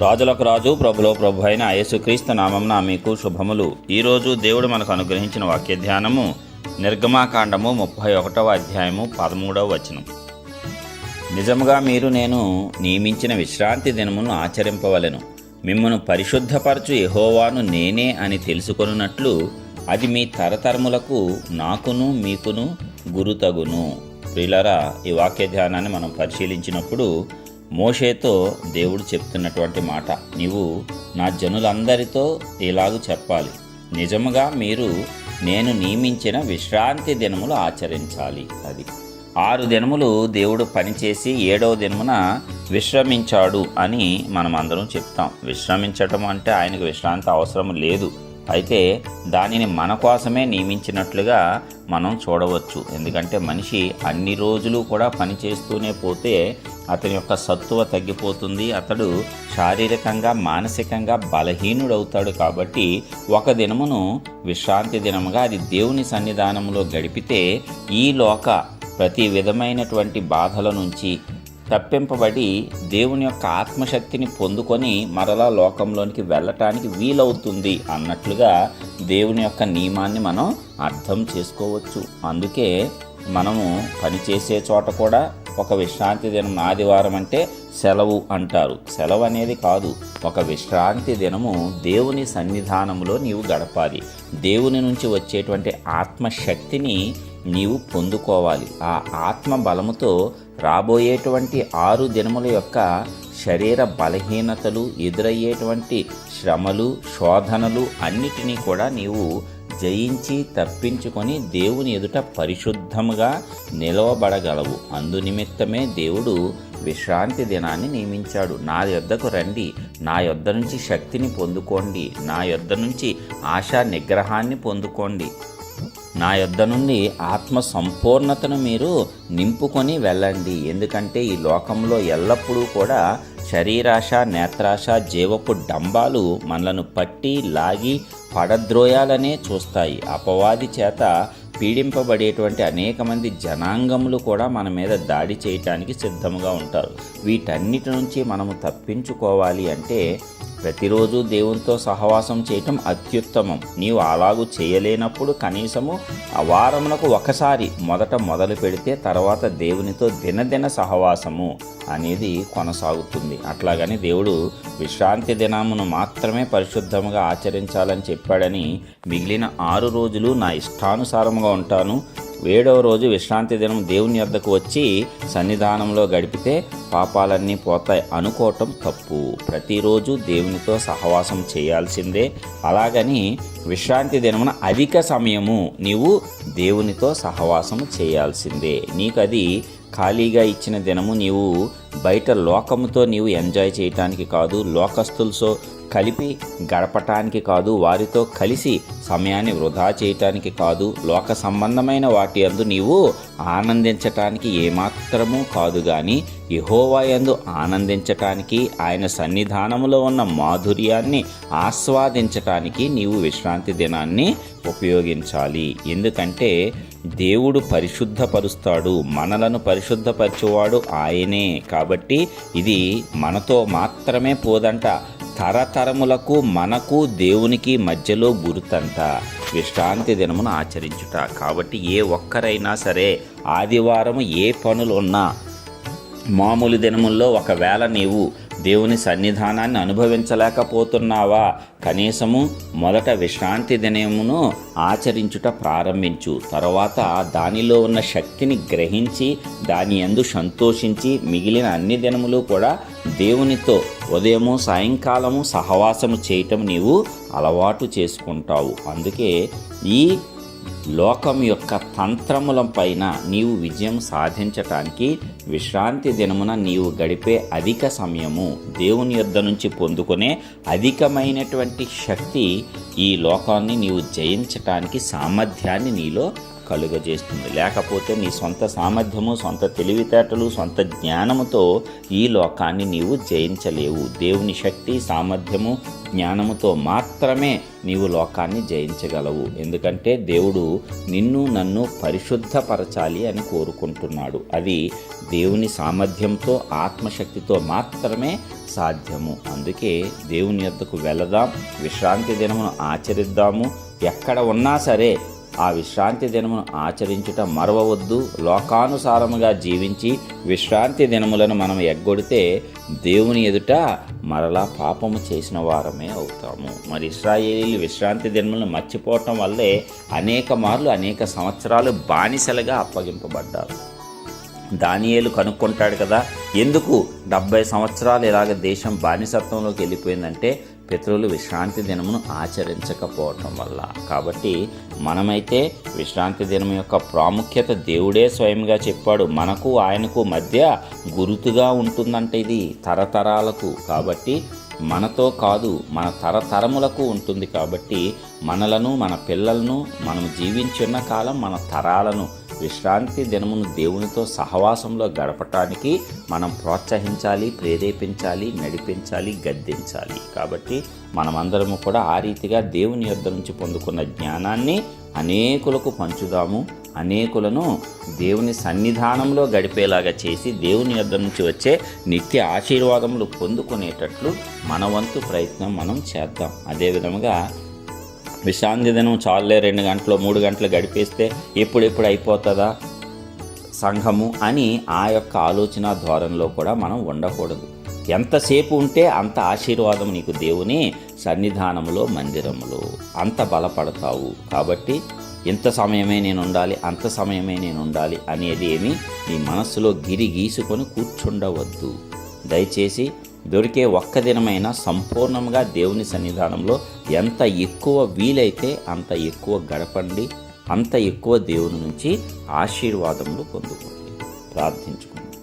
రాజులకు రాజు ప్రభులో ప్రభు అయిన యేసుక్రీస్తు నామంన మీకు శుభములు. ఈరోజు దేవుడు మనకు అనుగ్రహించిన వాక్య ధ్యానము నిర్గమాకాండము ముప్పై ఒకటవ అధ్యాయము పదమూడవ వచనం. నిజముగా మీరు నేను నియమించిన విశ్రాంతి దినమును ఆచరింపవలెను. మిమ్మను పరిశుద్ధపరచు ఎహోవాను నేనే అని తెలుసుకొనున్నట్లు అది మీ తరతరములకు నాకును మీకును గురుతగును. ప్రియులరా ఈ వాక్య ధ్యానాన్ని మనం పరిశీలించినప్పుడు మోషేతో దేవుడు చెప్తున్నటువంటి మాట. నీవు నా జనులందరితో ఇలాగూ చెప్పాలి. నిజముగా మీరు నేను నియమించిన విశ్రాంతి దినములు ఆచరించాలి అది. ఆరు దినములు దేవుడు పనిచేసి ఏడవ దినమున విశ్రమించాడు అని మనం అందరం చెప్తాం. విశ్రమించటం అంటే ఆయనకు విశ్రాంతి అవసరం లేదు. అయితే దానిని మన కోసమే నియమించినట్లుగా మనం చూడవచ్చు. ఎందుకంటే మనిషి అన్ని రోజులు కూడా పని చేస్తూనే పోతే అతని యొక్క సత్తువ తగ్గిపోతుంది. అతడు శారీరకంగా మానసికంగా బలహీనుడవుతాడు కాబట్టి ఒక దినమును విశ్రాంతి దినముగా అది దేవుని సన్నిధానంలో గడిపితే ఈ లోక ప్రతి విధమైనటువంటి బాధల నుంచి తప్పింపబడి దేవుని యొక్క ఆత్మశక్తిని పొందుకొని మరలా లోకంలోనికి వెళ్ళటానికి వీలవుతుంది అన్నట్లుగా దేవుని యొక్క నియమాన్ని మనం అర్థం చేసుకోవచ్చు. అందుకే మనము పనిచేసే చోట కూడా ఒక విశ్రాంతి దినం ఆదివారం అంటే సెలవు అంటారు. సెలవు అనేది కాదు ఒక విశ్రాంతి దినము దేవుని సన్నిధానంలో నీవు గడపాలి. దేవుని నుంచి వచ్చేటువంటి ఆత్మశక్తిని నీవు పొందుకోవాలి. ఆ ఆత్మ బలముతో రాబోయేటువంటి ఆరు దినముల యొక్క శరీర బలహీనతలు ఎదురయ్యేటువంటి శ్రమలు శోధనలు అన్నిటినీ కూడా నీవు జయించి తప్పించుకొని దేవుని ఎదుట పరిశుద్ధముగా నిలవబడగలవు. అందునిమిత్తమే దేవుడు విశ్రాంతి దినాన్ని నియమించాడు. నా యొద్దకు రండి. నా యొద్ద నుంచి శక్తిని పొందుకోండి. నా యొద్ద నుంచి ఆశా నిగ్రహాన్ని పొందుకోండి. నా యొద్ద నుండి ఆత్మ సంపూర్ణతను మీరు నింపుకొని వెళ్ళండి. ఎందుకంటే ఈ లోకంలో ఎల్లప్పుడూ కూడా శరీరాశ నేత్రాశ జీవపు డంబాలు మనలను పట్టి లాగి పడద్రోయాలనే చూస్తాయి. అపవాది చేత పీడింపబడేటువంటి అనేక మంది జనాంగములు కూడా మన మీద దాడి చేయటానికి సిద్ధముగా ఉంటారు. వీటన్నిటి నుంచి మనము తప్పించుకోవాలి అంటే ప్రతిరోజు దేవునితో సహవాసం చేయటం అత్యుత్తమం. నీవు అలాగూ చేయలేనప్పుడు కనీసము ఆ వారమునకు ఒకసారి మొదట మొదలు పెడితే తర్వాత దేవునితో దినదిన సహవాసము అనేది కొనసాగుతుంది. అట్లాగని దేవుడు విశ్రాంతి దినమును మాత్రమే పరిశుద్ధముగా ఆచరించాలని చెప్పాడని మిగిలిన ఆరు రోజులు నా ఇష్టానుసారముగా ఉంటాను. ఏడవ రోజు విశ్రాంతి దినం దేవుని వద్దకు వచ్చి సన్నిధానంలో గడిపితే పాపాలన్నీ పోతాయి అనుకోవటం తప్పు. ప్రతిరోజు దేవునితో సహవాసం చేయాల్సిందే. అలాగని విశ్రాంతి దినమున అధిక సమయము నీవు దేవునితో సహవాసం చేయాల్సిందే. నీకు అది ఖాళీగా ఇచ్చిన దినము నీవు బయట లోకముతో నీవు ఎంజాయ్ చేయటానికి కాదు లోకస్తులతో కలిపి గడపటానికి కాదు వారితో కలిసి సమయాన్ని వృధా చేయటానికి కాదు లోక సంబంధమైన వాటి అందు నీవు ఆనందించటానికి ఏమాత్రము కాదు కానీ యహోవాయందు ఆనందించటానికి ఆయన సన్నిధానములో ఉన్న మాధుర్యాన్ని ఆస్వాదించటానికి నీవు విశ్రాంతి దినాన్ని ఉపయోగించాలి. ఎందుకంటే దేవుడు పరిశుద్ధపరుస్తాడు మనలను పరిశుద్ధపరిచేవాడు ఆయనే. కాబట్టి ఇది మనతో మాత్రమే పోదంట. తరతరములకు మనకు దేవునికి మధ్యలో గుర్తంట. విశ్రాంతి దినమును ఆచరించుట. కాబట్టి ఏ ఒక్కరైనా సరే ఆదివారం ఏ పనులు ఉన్నా మామూలు దినముల్లో ఒకవేళ నీవు దేవుని సన్నిధానాన్ని అనుభవించలేకపోతున్నావా కనీసము మొదట విశ్రాంతి దినమును ఆచరించుట ప్రారంభించు. తర్వాత దానిలో ఉన్న శక్తిని గ్రహించి దాని ఎందు సంతోషించి మిగిలిన అన్ని దినములు కూడా దేవునితో ఉదయము సాయంకాలము సహవాసము చేయటం నీవు అలవాటు చేసుకుంటావు. అందుకే ఈ లోకం యొక్క తంత్రముల పైన నీవు విజయం సాధించటానికి విశ్రాంతి దినమున నీవు గడిపే అధిక సమయము దేవుని యొద్ద నుంచి పొందుకునే అధికమైనటువంటి శక్తి ఈ లోకాన్ని నీవు జయించటానికి సామర్థ్యాన్ని నీలో కలుగజేస్తుంది లేకపోతే నీ సొంత సామర్థ్యము సొంత తెలివితేటలు సొంత జ్ఞానముతో ఈ లోకాన్ని నీవు జయించలేవు. దేవుని శక్తి సామర్థ్యము జ్ఞానముతో మాత్రమే నీవు లోకాన్ని జయించగలవు. ఎందుకంటే దేవుడు నిన్ను నన్ను పరిశుద్ధపరచాలి అని కోరుకుంటున్నాడు. అది దేవుని సామర్థ్యంతో ఆత్మశక్తితో మాత్రమే సాధ్యము. అందుకే దేవుని యొద్దకు వెళదాం విశ్రాంతి దినమును ఆచరిద్దాము. ఎక్కడ ఉన్నా సరే ఆ విశ్రాంతి దినమును ఆచరించుట మరవవద్దు. లోకానుసారముగా జీవించి విశ్రాంతి దినములను మనం ఎగ్గొడితే దేవుని ఎదుట మరలా పాపము చేసిన వారమే అవుతాము. మరి ఇస్రాయేలీలు విశ్రాంతి దినములను మర్చిపోవటం వల్లే అనేక మార్లు అనేక సంవత్సరాలు బానిసలుగా అప్పగింపబడ్డారు. దానియేలు కనుక్కుంటాడు కదా ఎందుకు డెబ్బై సంవత్సరాలు ఇలాగ దేశం బానిసత్వంలోకి వెళ్ళిపోయిందంటే పితరులు విశ్రాంతి దినమును ఆచరించకపోవటం వల్ల. కాబట్టి మనమైతే విశ్రాంతి దినం యొక్క ప్రాముఖ్యత దేవుడే స్వయంగా చెప్పాడు. మనకు ఆయనకు మధ్య గురుతుగా ఉంటుందంటే ఇది తరతరాలకు. కాబట్టి మనతో కాదు మన తరతరములకు ఉంటుంది. కాబట్టి మనలను మన పిల్లలను మనం జీవించున్న కాలం మన తరాలను విశ్రాంతి దినమును దేవునితో సహవాసంలో గడపటానికి మనం ప్రోత్సహించాలి ప్రేరేపించాలి నడిపించాలి గద్దించాలి. కాబట్టి మనమందరము కూడా ఆ రీతిగా దేవుని యొద్ద నుంచి పొందుకున్న జ్ఞానాన్ని అనేకులకు పంచుదాము. అనేకులను దేవుని సన్నిధానంలో గడిపేలాగా చేసి దేవుని యొద్ద నుంచి వచ్చే నిత్య ఆశీర్వాదములు పొందుకునేటట్లు మన వంతు ప్రయత్నం మనం చేద్దాం. అదేవిధముగా విశ్రాంతి దినం చాలే రెండు గంటలు మూడు గంటలు గడిపేస్తే ఎప్పుడెప్పుడు అయిపోతుందా? సంఘము అని ఆ యొక్క ఆలోచన ధోరణిలో కూడా మనం ఉండకూడదు. ఎంతసేపు ఉంటే అంత ఆశీర్వాదం నీకు దేవుని సన్నిధానములో మందిరములో. అంత బలపడతావు కాబట్టి ఇంత సమయమే నేను ఉండాలి అంత సమయమే నేను ఉండాలి అనేది ఏమి నీ మనస్సులో గిరి గీసుకొని కూర్చుండవద్దు. దయచేసి దొరికే ఒక్క దినమైన సంపూర్ణంగా దేవుని సన్నిధానంలో ఎంత ఎక్కువ వీలైతే అంత ఎక్కువ గడపండి అంత ఎక్కువ దేవుని నుంచి ఆశీర్వాదములు పొందుకోండి. ప్రార్థించుకోండి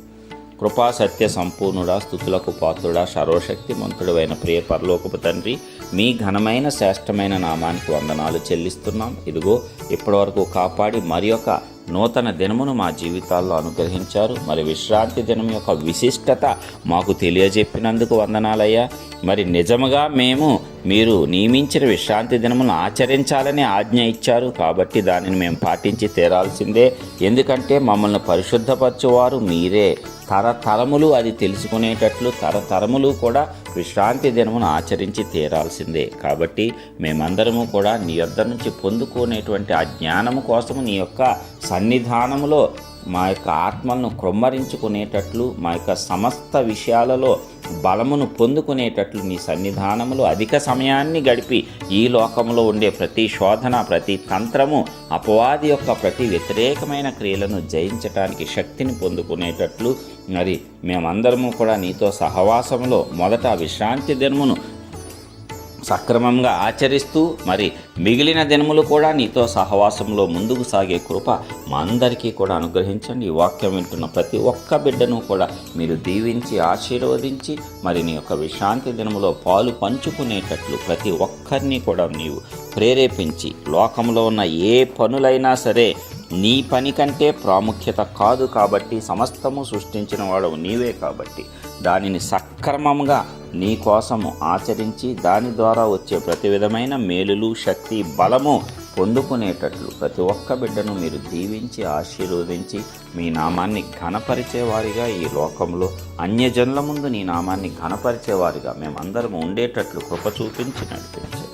కృపా సత్య సంపూర్ణుడా స్థుతులకు పాత్రుడా సర్వశక్తిమంతుడు అయిన ప్రియ పరలోకపు తండ్రి మీ ఘనమైన శ్రేష్టమైన నామానికి వందనాలు చెల్లిస్తున్నాం. ఇదిగో ఇప్పటివరకు కాపాడి మరి ఒక నూతన దినమును మా జీవితాల్లో అనుగ్రహించారు. మరి విశ్రాంతి దినం యొక్క విశిష్టత మాకు తెలియజెప్పినందుకు వందనాలయ్యా. మరి నిజముగా మేము మీరు నియమించిన విశ్రాంతి దినమును ఆచరించాలని ఆజ్ఞ ఇచ్చారు. కాబట్టి దానిని మేము పాటించి తీరాల్సిందే. ఎందుకంటే మమ్మల్ని పరిశుద్ధపరచువారు మీరే. తరతరములు అది తెలుసుకునేటట్లు తరతరములు కూడా విశ్రాంతి దినమును ఆచరించి తీరాల్సిందే. కాబట్టి మేమందరము కూడా నీ యొద్ద నుంచి పొందుకునేటువంటి ఆ జ్ఞానము కోసము నీ యొక్క సన్నిధానములో మా యొక్క ఆత్మలను క్రొమ్మరించుకునేటట్లు మా యొక్క సమస్త విషయాలలో బలమును పొందుకునేటట్లు నీ సన్నిధానములో అధిక సమయాన్ని గడిపి ఈ లోకంలో ఉండే ప్రతి శోధన ప్రతి తంత్రము అపవాది యొక్క ప్రతి వ్యతిరేకమైన క్రియలను జయించటానికి శక్తిని పొందుకునేటట్లు. మరి మేమందరము కూడా నీతో సహవాసంలో మొదట విశ్రాంతి దినమును సక్రమంగా ఆచరిస్తూ మరి మిగిలిన దినములు కూడా నీతో సహవాసంలో ముందుకు సాగే కృప మా అందరికీ కూడా అనుగ్రహించండి. ఈ వాక్యం వింటున్న ప్రతి ఒక్క బిడ్డను కూడా మీరు దీవించి ఆశీర్వదించి మరి నీ యొక్క విశ్రాంతి దినములో పాలు పంచుకునేటట్లు ప్రతి ఒక్కరిని కూడా నీవు ప్రేరేపించి లోకంలో ఉన్న ఏ పనులైనా సరే నీ పని కంటే ప్రాముఖ్యత కాదు కాబట్టి సమస్తము సృష్టించిన వాడవు నీవే కాబట్టి దానిని సక్రమంగా నీ కోసము ఆచరించి దాని ద్వారా వచ్చే ప్రతి విధమైన మేలులు శక్తి బలము పొందుకునేటట్లు ప్రతి ఒక్క బిడ్డను మీరు దీవించి ఆశీర్వదించి మీ నామాన్ని ఘనపరిచేవారిగా ఈ లోకంలో అన్యజనుల ముందు నీ నామాన్ని ఘనపరిచేవారిగా మేమందరము ఉండేటట్లు కృప చూపించి నడిపించండి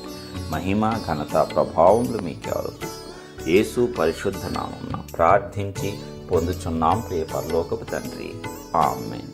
మహిమ ఘనత ప్రభావములు మీకు ఆరోపిస్తూ యేసు పరిశుద్ధ నామం ప్రార్థించి పొందుచున్నాం. ప్రియ పరలోకపు తండ్రి. ఆమెన్.